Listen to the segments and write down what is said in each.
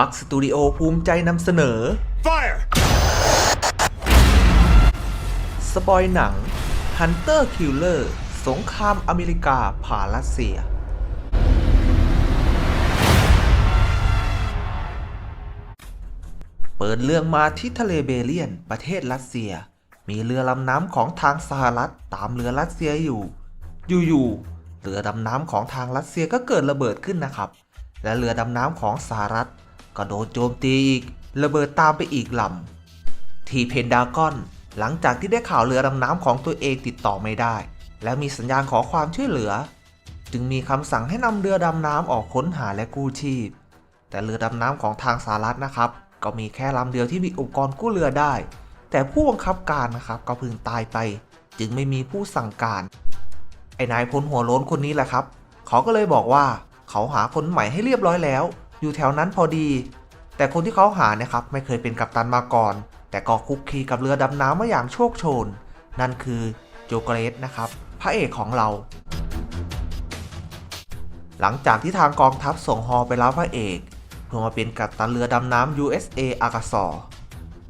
ปักสตูดิโอภูมิใจนำเสนอ Fire! สปอยหนัง Hunter Killer สงครามอเมริกาผ่ารัสเซีย เปิดเรื่องมาที่ทะเลเบเลียนประเทศรัสเซีย มีเรือลำน้ำของทางสหรัฐตามเรือรัสเซียอยู่ อยู่ๆเรือดำน้ำของทางรัสเซียก็เกิดระเบิดขึ้นนะครับ และเรือดำน้ำของสหรัฐ ก็โดนโจมตีอีกระเบิดตามไปอีกลำทีเพนดากอน หลังจากที่ได้ข่าวเรือดำน้ำของตัวเองติดต่อไม่ได้ และมีสัญญาณขอความช่วยเหลือ จึงมีคำสั่งให้นำเรือดำน้ำออกค้นหาและกู้ชีพ แต่เรือดำน้ำของทางสหรัฐนะครับ ก็มีแค่ลำเดียวที่มีอุปกรณ์กู้เรือได้ แต่ผู้บังคับการนะครับก็เพิ่งตายไป จึงไม่มีผู้สั่งการ ไอ้นายพลหัวโล้นคนนี้แหละครับ เขาก็เลยบอกว่า เขาหาคนใหม่ให้เรียบร้อยแล้ว อยู่แถวนั้นพอดี แต่คนที่เขาหาเนี่ยครับไม่เคยเป็นกัปตันมาก่อน แต่ก็คุกคีกับเรือดำน้ำมาอย่างโชคโชน นั่นคือโจเกรสนะครับ พระเอกของเรา หลังจากที่ทางกองทัพส่งฮอไปรับพระเอกเพื่อมาเป็นกัปตันเรือดำน้ำ USA อากาซอ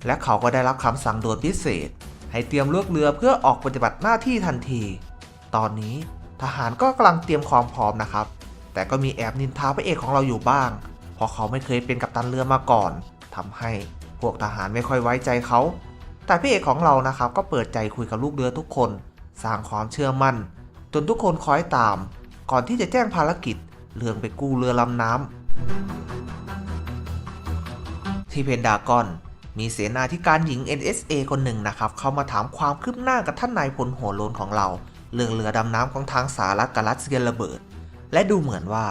และเขาก็ได้รับคำสั่งด่วนพิเศษ ให้เตรียมเลือกเรือเพื่อออกปฏิบัติหน้าที่ทันที ตอนนี้ทหารก็กำลังเตรียมความพร้อมนะครับ แต่ก็มีแอบนินทาพระเอกของเราอยู่บ้าง เพราะเขาไม่เคยเป็นกัปตันเรือมาก่อนทำให้พวกทหารไม่ค่อยไว้ใจเขา แต่พระเอกของเรานะครับก็เปิดใจคุยกับลูกเรือทุกคน สร้างความเชื่อมั่น จนทุกคนคอยตาม ก่อนที่จะแจ้งภารกิจ เรื่องไปกู้เรือลำน้ำที่เพนดากอน มีเสนาธิการหญิง NSA คนหนึ่งนะครับ เข้ามาถามความคืบหน้ากับท่านนายพลหัวโลนของเรา เรื่องเรือดำน้ำของทางสหรัฐกับรัสเซียระเบิด และดูเหมือนว่า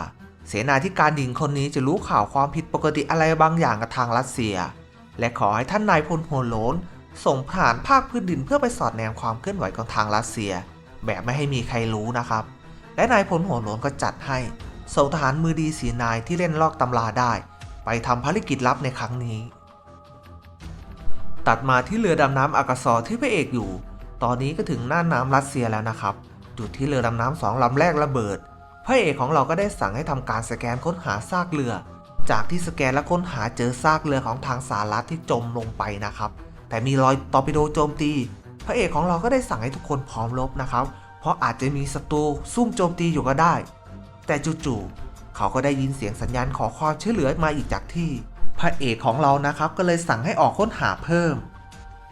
เสนาธิการหญิงคนนี้จะรู้ข่าวความผิดปกติอะไรบางอย่างกับทางรัสเซีย และขอให้ท่านนายพลหัวโลนส่งทหารภาคพื้นดินเพื่อไปสอดแนมความเคลื่อนไหวของทางรัสเซีย แบบไม่ให้มีใครรู้นะครับ และนายพลหัวโลนก็จัดให้ส่งทหารมือดีสีนายที่เล่นลอกตำราได้ ไปทำภารกิจลับในครั้งนี้ ตัดมาที่เรือดำน้ำอากาซอที่พระเอกอยู่ ตอนนี้ก็ถึงหน้าน้ำรัสเซียแล้วนะครับ จุดที่เรือดำน้ำสองลำแรกระเบิด พระเอกของเราก็ได้สั่งให้ทำการสแกนค้นหาซากเรือ จากที่สแกนและค้นหาเจอซากเรือของทางสหรัฐที่จมลงไปนะครับ แต่มีรอยตอร์ปิโดโจมตี พระเอกของเราก็ได้สั่งให้ทุกคนพร้อมรบนะครับ เพราะอาจจะมีศัตรูซุ่มโจมตีอยู่ก็ได้ แต่จู่ๆเขาก็ได้ยินเสียงสัญญาณขอความช่วยเหลือมาอีกจากที่ พระเอกของเรานะครับก็เลยสั่งให้ออกค้นหาเพิ่ม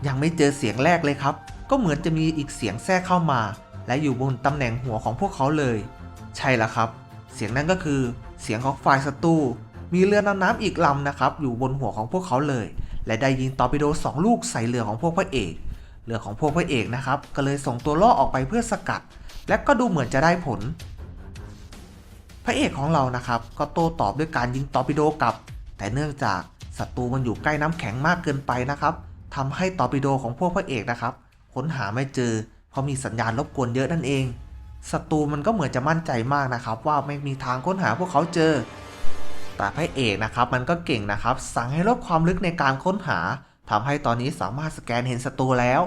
ยังไม่เจอเสียงแรกเลยครับ ก็เหมือนจะมีอีกเสียงแทรกเข้ามา และอยู่บนตำแหน่งหัวของพวกเขาเลย ใช่แล้วครับ เสียงนั้นก็คือเสียงของฝ่ายศัตรูมีเรือดำน้ำอีกลำนะครับ อยู่บนหัวของพวกเขาเลย และได้ยิงตอร์ปิโดสองลูกใส่เรือของพวกพระเอกเรือของพวกพระเอกนะครับ ก็เลยส่งตัวล่อออกไปเพื่อสกัด และก็ดูเหมือนจะได้ผล พระเอกของเรานะครับ ก็โต้ตอบด้วยการยิงตอร์ปิโดกลับ แต่เนื่องจากศัตรูมันอยู่ใกล้น้ำแข็งมากเกินไปนะครับทำให้ตอร์ปิโดของพวกพระเอกนะครับค้นหาไม่เจอ เพราะมีสัญญาณรบกวนเยอะนั่นเอง ศัตรูมันก็เหมือนจะมั่นใจมากนะครับ ว่าไม่มีทางค้นหาพวกเขาเจอ แต่พระเอกนะครับมันก็เก่งนะครับ สั่งให้ลดความลึกในการค้นหาทำให้ตอนนี้สามารถสแกนเห็นศัตรูแล้ว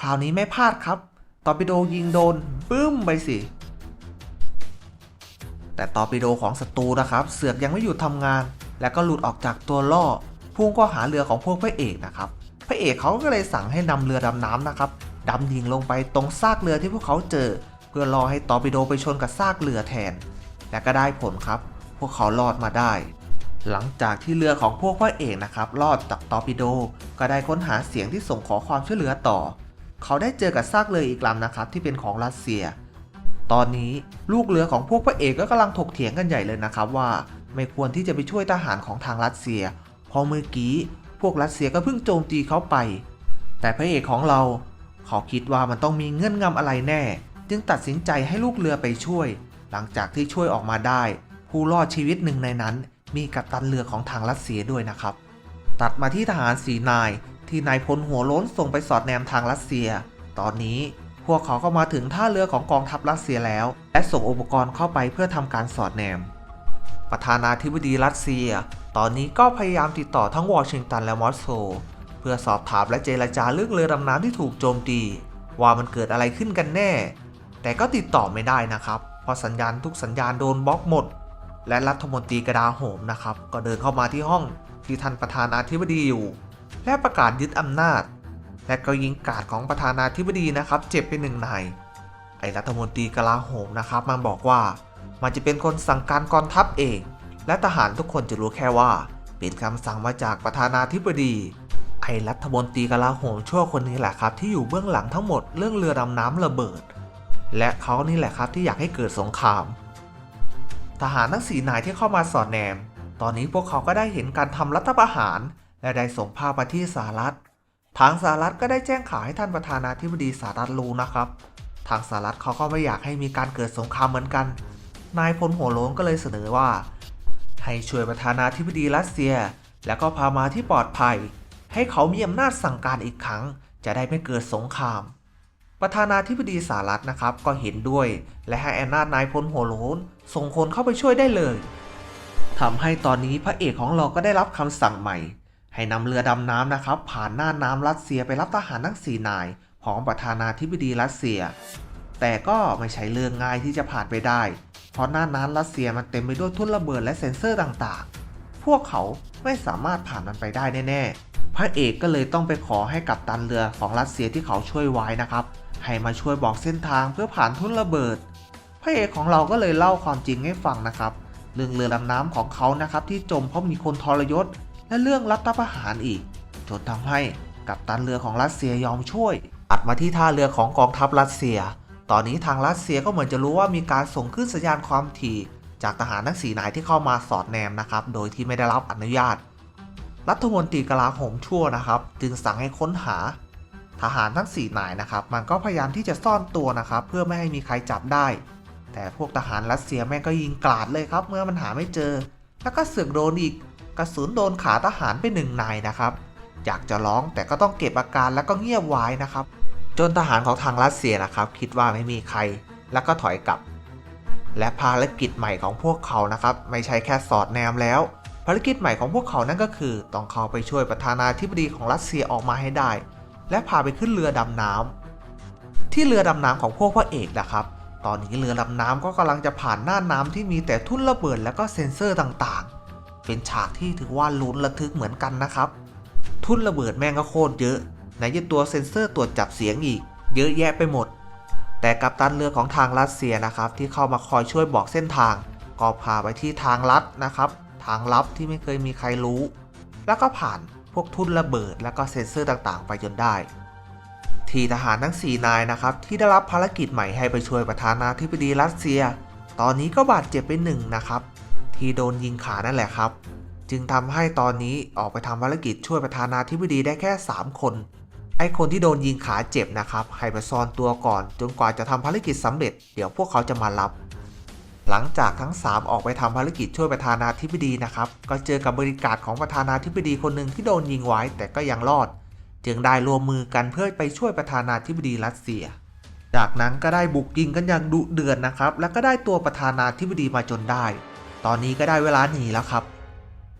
คราวนี้ไม่พลาดครับตอร์ปิโดยิงโดนบึ้มไปสิแต่ตอร์ปิโดของศัตรูนะครับ เสือกยังไม่หยุดทำงาน แล้วก็หลุดออกจากตัวล่อพุ่งก็หาเรือของพวกพระเอกนะครับ พระเอกเขาก็เลยสั่งให้นำเรือดำน้ำนะครับดำยิงลงไปตรงซากเรือที่พวกเขาเจอ เพื่อรอให้ตอร์ปิโดไปชนกับซากเรือแทน และก็ได้ผลครับ พวกเขารอดมาได้ หลังจากที่เรือของพวกพระเอกนะครับรอดจากตอร์ปิโด ก็ได้ค้นหาเสียงที่ส่งขอความช่วยเหลือต่อ เขาได้เจอกับซากเรืออีกลำนะครับที่เป็นของรัสเซีย ตอนนี้ลูกเรือของพวกพระเอกก็กำลังถกเถียงกันใหญ่เลยนะครับว่า ไม่ควรที่จะไปช่วยทหารของทางรัสเซียเพราะเมื่อกี้พวกรัสเซียก็เพิ่งโจมตีเขาไป แต่พระเอกของเรา เขาคิดว่ามันต้องมีเงื่อนงำอะไรแน่ จึงตัดสินใจให้ลูกเรือไปช่วย หลังจากที่ช่วยออกมาได้ ผู้รอดชีวิตหนึ่งในนั้น มีกัปตันเรือของทางรัสเซียด้วยนะครับ ตัดมาที่ทหารสีนายที่นายพลหัวล้นส่งไปสอดแนมทางรัสเซีย ตอนนี้พวกเขาก็มาถึงท่าเรือของกองทัพรัสเซียแล้ว และส่งอุปกรณ์เข้าไปเพื่อทำการสอดแนม ประธานาธิบดีรัสเซีย ตอนนี้ก็พยายามติดต่อทั้งวอชิงตันและมอสโกเพื่อสอบถามและเจรจาเรื่องเรือดำน้ำที่ถูกโจมตี ว่ามันเกิดอะไรขึ้นกันแน่ แต่ก็ติดต่อไม่ได้นะครับเพราะสัญญาณทุกสัญญาณโดนบล็อกหมด และรัฐมนตรีกระดาโหมนะครับ ก็เดินเข้ามาที่ห้องที่ท่านประธานาธิบดีอยู่ และประกาศยึดอำนาจ และก็ยิงกาดของประธานาธิบดีนะครับ เจ็บไปหนึ่งนายไอรัฐมนตรีกลาโหมนะครับมันบอกว่า มันจะเป็นคนสั่งการกองทัพเอง และทหารทุกคนจะรู้แค่ว่า เป็นคำสั่งมาจากประธานาธิบดี ไอรัฐมนตรีกลาโหมชั่วคนนี้แหละครับ ที่อยู่เบื้องหลังทั้งหมดเรื่องเรือดำน้ำระเบิด และเขานี่แหละครับที่อยากให้เกิดสงคราม ทหารทั้งสี่นายที่เข้ามาสอดแนม ตอนนี้พวกเขาก็ได้เห็นการทำรัฐประหาร และได้ส่งภาพไปที่สหรัฐ ทางสหรัฐก็ได้แจ้งข่าวให้ท่านประธานาธิบดีสหรัฐรู้นะครับ ทางสหรัฐเขาก็ไม่อยากให้มีการเกิดสงครามเหมือนกัน นายพลหัวโล้นก็เลยเสนอว่า ให้ช่วยประธานาธิบดีรัสเซีย แล้วก็พามาที่ปลอดภัย ให้เขามีอำนาจสั่งการอีกครั้ง จะได้ไม่เกิดสงคราม ประธานาธิบดีสหรัฐนะครับก็เห็นด้วย และให้อำนาจนายพลหัวโลนส่งคนเข้าไปช่วยได้เลยทำให้ตอนนี้พระเอกของเราก็ได้รับคำสั่งใหม่ ให้นำเรือดำน้ำนะครับ ผ่านหน้าน้ำรัสเซียไปรับทหารทั้งสี่นายของประธานาธิบดีรัสเซีย แต่ก็ไม่ใช่เรื่องง่ายที่จะผ่านไปได้ เพราะหน้าน้ำรัสเซียมันเต็มไปด้วยทุ่นระเบิดและเซ็นเซอร์ต่างๆ พวกเขาไม่สามารถผ่านมันไปได้แน่ๆ พระเอกก็เลยต้องไปขอให้กับตันเรือของรัสเซียที่เขาช่วยไว้นะครับ ให้มาช่วยบอกเส้นทางเพื่อผ่านทุ่นระเบิด พระเอกของเราก็เลยเล่าความจริงให้ฟังนะครับเรื่องเรือดำน้ำของเขานะครับที่จมเพราะมีคนทรยศ และเรื่องรัฐประหารอีกจนทำให้กัปตันเรือของรัสเซียยอมช่วยตัดมาที่ท่าเรือของกองทัพรัสเซีย ตอนนี้ทางรัสเซียก็เหมือนจะรู้ว่ามีการส่งขึ้นสัญญาณความถี่ จากทหารทั้งสีนายที่เข้ามาสอดแนมนะครับโดยที่ไม่ได้รับอนุญาต รัฐมนตรีกลาโหมชั่วนะครับ จึงสั่งให้ค้นหา ทหารทั้งสี่นายนะครับมันก็พยายามที่จะซ่อนตัวนะครับเพื่อไม่ให้มีใครจับได้ แต่พวกทหารรัสเซียแม่งก็ยิงกราดเลยครับ เมื่อมันหาไม่เจอ แล้วก็เสือกโดนอีกกระสุนโดนขาทหารไปหนึ่งนายนะครับอยากจะร้องแต่ก็ต้องเก็บอาการแล้วก็เงียบไว้นะครับ จนทหารของทางรัสเซียนะครับ คิดว่าไม่มีใครแล้วก็ถอยกลับ และภารกิจใหม่ของพวกเขานะครับ ไม่ใช่แค่สอดแนมแล้ว ภารกิจใหม่ของพวกเขานั่นก็คือ ต้องเข้าไปช่วยประธานาธิบดีของรัสเซียออกมาให้ได้ และพาไปขึ้นเรือดำน้ำที่เรือดำน้ำของพวกพระเอกนะครับ ตอนนี้เรือดำน้ำก็กำลังจะผ่านหน้าน้ำที่มีแต่ทุ่นระเบิดและก็เซ็นเซอร์ต่างๆ เป็นฉากที่ถือว่าลุ้นระทึกเหมือนกันนะครับ ทุ่นระเบิดแม่งก็โคตรเยอะไหนจะตัวเซ็นเซอร์ตรวจจับเสียงอีก เยอะแยะไปหมด แต่กัปตันเรือของทางรัสเซียนะครับ ที่เข้ามาคอยช่วยบอกเส้นทาง ก็พาไปที่ทางลัดนะครับ ทางลับที่ไม่เคยมีใครรู้ แล้วก็ผ่าน พวกทุ่นระเบิดและก็เซ็นเซอร์ต่างๆ ไปจนได้ ทีทหารทั้ง 4 นายนะครับ ที่ได้รับภารกิจใหม่ให้ไปช่วยประธานาธิบดีรัสเซีย ตอนนี้ก็บาดเจ็บไปหนึ่งนะครับ ที่โดนยิงขานั่นแหละครับ จึงทำให้ตอนนี้ออกไปทำภารกิจช่วยประธานาธิบดีได้แค่ 3 คน ไอคนที่โดนยิงขาเจ็บนะครับให้ไปซ่อนตัวก่อน จนกว่าจะทำภารกิจสำเร็จ เดี๋ยวพวกเขาจะมารับ หลังจากทั้ง 3 ออกไปทำภารกิจช่วยประธานาธิบดีนะครับ ก็เจอกับบริการของประธานาธิบดีคนหนึ่งที่โดนยิงไว้แต่ก็ยังรอด จึงได้รวมมือกันเพื่อไปช่วยประธานาธิบดีรัสเซีย จากนั้นก็ได้บุกยิงกันอย่างดุเดือดนะครับ แล้วก็ได้ตัวประธานาธิบดีมาจนได้ ตอนนี้ก็ได้เวลาหนีแล้วครับ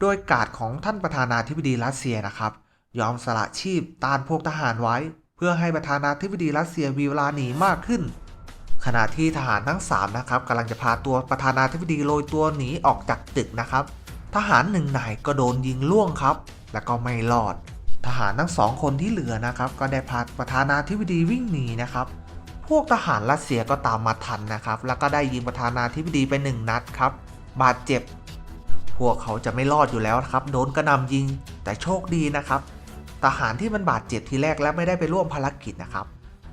โดยการดของท่านประธานาธิบดีรัสเซียนะครับ ยอมสละชีพต้านพวกทหารไว้ เพื่อให้ประธานาธิบดีรัสเซียมีเวลาหนีมากขึ้น ขณะที่ทหารทั้ง3นะครับกำลังจะพาตัวประธานาธิบดีโรยตัวหนีออกจากตึกนะครับ ทหารหนึ่งนายก็โดนยิงล่วงครับ แล้วก็ไม่รอด ทหารทั้งสองคนที่เหลือนะครับ ก็ได้พาประธานาธิบดีวิ่งหนีนะครับ พวกทหารรัสเซียก็ตามมาทันนะครับ แล้วก็ได้ยิงประธานาธิบดีไปหนึ่งนัดครับ บาดเจ็บ พวกเขาจะไม่รอดอยู่แล้วครับโดนกระหนำยิง แต่โชคดีนะครับ ทหารที่มันบาดเจ็บทีแรกและไม่ได้ไปร่วมภารกิจนะครับ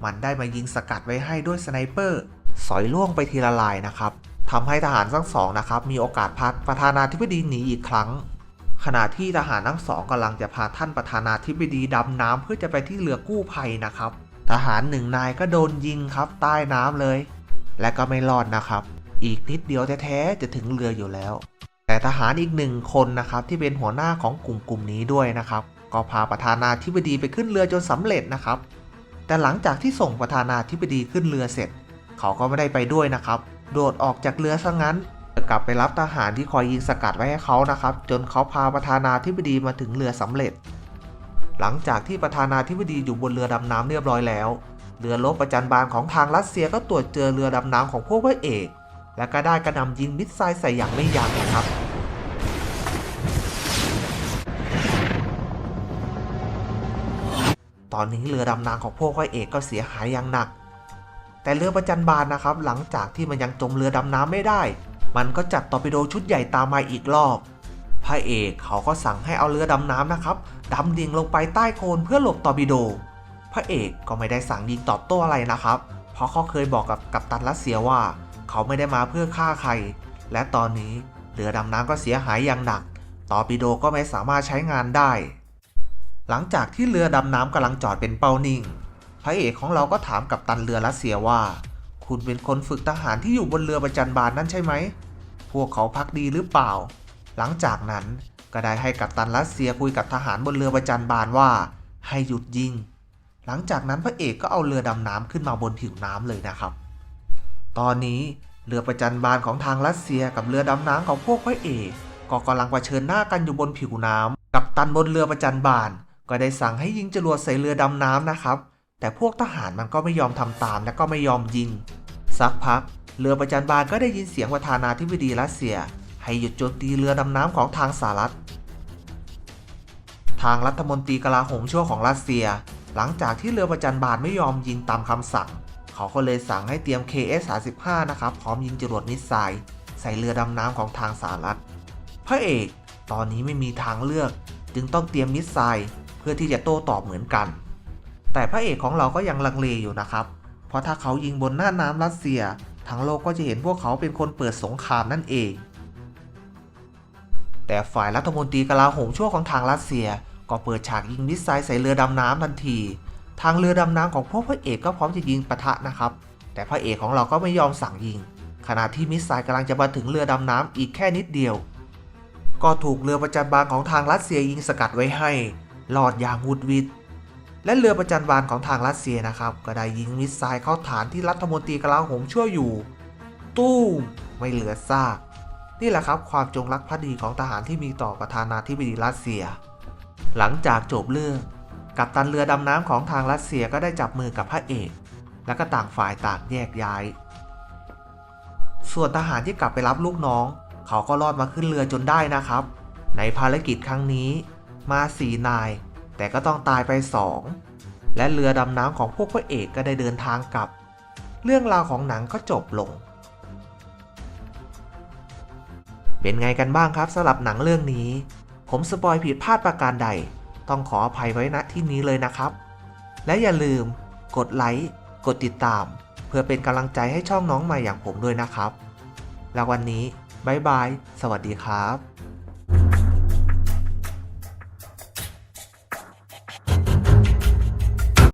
มันได้มายิงสกัดไว้ให้ด้วยสไนเปอร์สอยล่วงไปทีละลายนะครับทำให้ทหารทั้งสองนะครับมีโอกาสพาประธานาธิบดีหนีอีกครั้ง ขณะที่ทหารทั้งสองกำลังจะพาท่านประธานาธิบดีดำน้ำเพื่อจะไปที่เรือกู้ภัยนะครับ ทหารหนึ่งนายก็โดนยิงครับใต้น้ำเลย และก็ไม่รอดนะครับ อีกนิดเดียวแท้ๆจะถึงเรืออยู่แล้ว แต่ทหารอีกหนึ่งคนนะครับที่เป็นหัวหน้าของกลุ่มกลุ่มนี้ด้วยนะครับ ก็พาประธานาธิบดีไปขึ้นเรือจนสำเร็จนะครับ แต่หลังจากที่ส่งประธานาธิบดีขึ้นเรือเสร็จ เขาก็ไม่ได้ไปด้วยนะครับ โดดออกจากเรือซะงั้นกลับไปรับทหารที่คอยยิงสกัดไว้ให้เขานะครับ จนเขาพาประธานาธิบดีมาถึงเรือสำเร็จ หลังจากที่ประธานาธิบดีอยู่บนเรือดำน้ำเรียบร้อยแล้ว เรือรบประจันบานของทางรัสเซียก็ตรวจเจอเรือดำน้ำของพวกพระเอก และก็ได้กระนำยิงมิสไซล์ใส่อย่างไม่ยั้งนะครับ ตอนนี้เรือดำน้ำของพวกพระเอกก็เสียหายอย่างหนัก แต่เรือประจันบานนะครับ หลังจากที่มันยังจมเรือดำน้ำไม่ได้ มันก็จัดตอร์ปิโดชุดใหญ่ตามมาอีกรอบพระเอกเขาก็สั่งให้เอาเรือดำน้ำนะครับดำดิ่งลงไปใต้โคลนเพื่อหลบตอร์ปิโด พระเอกก็ไม่ได้สั่งยิงตอบโต้อะไรนะครับ เพราะเขาเคยบอกกับกัปตันรัสเซียว่า เขาไม่ได้มาเพื่อฆ่าใคร และตอนนี้เรือดำน้ำก็เสียหายอย่างหนัก ตอร์ปิโดก็ไม่สามารถใช้งานได้ หลังจากที่เรือดำน้ำกำลังจอดเป็นเป้านิ่ง พระเอกของเราก็ถามกับตันเรือรัสเซียว่า คุณเป็นคนฝึกทหารที่อยู่บนเรือประจันบานนั่นใช่ไหม พวกเขาพักดีหรือเปล่า หลังจากนั้นก็ได้ให้กัปตันรัสเซียคุยกับทหารบนเรือประจันบานว่า ให้หยุดยิง หลังจากนั้นพระเอกก็เอาเรือดำน้ำขึ้นมาบนผิวน้ำเลยนะครับ ตอนนี้เรือประจันบานของทางรัสเซียกับเรือดำน้ำของพวกพระเอกก็กำลังเผชิญหน้ากันอยู่บนผิวน้ำกับตันบนเรือประจันบาน ก็ได้สั่งให้ยิงจรวดใส่เรือดำน้ำนะครับ แต่พวกทหารมันก็ไม่ยอมทำตามและก็ไม่ยอมยิง สักพัก เรือประจันบานก็ได้ยินเสียงประธานาธิบดีรัสเซีย ให้หยุดโจมตีเรือดำน้ำของทางสหรัฐ ทางรัฐมนตรีกลาโหมชั่วของรัสเซีย หลังจากที่เรือประจันบานไม่ยอมยิงตามคำสั่ง เขาก็เลยสั่งให้เตรียม KS-35 นะครับพร้อมยิงจรวดมิสไซล์ใส่เรือดำน้ำของทางสหรัฐพระเอกตอนนี้ไม่มีทางเลือก จึงต้องเตรียมมิสไซล์ พื่อที่จะโต้ตอบเหมือนกัน แต่พระเอกของเราก็ยังลังเลอยู่นะครับ เพราะถ้าเขายิงบนหน้าน้ำรัสเซีย ทั้งโลกก็จะเห็นพวกเขาเป็นคนเปิดสงครามนั่นเอง แต่ฝ่ายรัฐมนตรีกลาโหมชั่วของทางรัสเซีย ก็เปิดฉากยิงมิสไซล์ใส่เรือดำน้ำทันที ทางเรือดำน้ำของพวกพระเอกก็พร้อมจะยิงปะทะนะครับ แต่พระเอกของเราก็ไม่ยอมสั่งยิง ขณะที่มิสไซล์กำลังจะมาถึงเรือดำน้ำอีกแค่นิดเดียวก็ถูกเรือประจันบานของทางรัสเซียยิงสกัดไว้ให้ รอดอย่างวุดวิดและเรือประจันบานของทางรัสเซียนะครับ ก็ได้ยิงมิสไซล์เข้าฐานที่รัฐมนตรีกลาโหมชั่วอยู่ ตู้มไม่เหลือซาก นี่แหละครับความจงรักภักดีของทหารที่มีต่อประธานาธิบดีรัสเซีย หลังจากจบเรื่อง กัปตันเรือดำน้ำของทางรัสเซียก็ได้จับมือกับพระเอก และก็ต่างฝ่ายต่างแยกย้าย ส่วนทหารที่กลับไปรับลูกน้อง เขาก็รอดมาขึ้นเรือจนได้นะครับ ในภารกิจครั้งนี้ มาสี่นาย แต่ก็ต้องตายไปสองและเรือดำน้ำของพวกพระเอกก็ได้เดินทางกลับ เรื่องราวของหนังก็จบลง เป็นไงกันบ้างครับสำหรับหนังเรื่องนี้ ผมสปอยผิดพลาดประการใด ต้องขออภัยไว้ณที่นี้เลยนะครับ และอย่าลืม กดไลค์กดติดตาม เพื่อเป็นกำลังใจให้ช่องน้องใหม่อย่างผมด้วยนะครับ แล้ววันนี้บายบาย สวัสดีครับ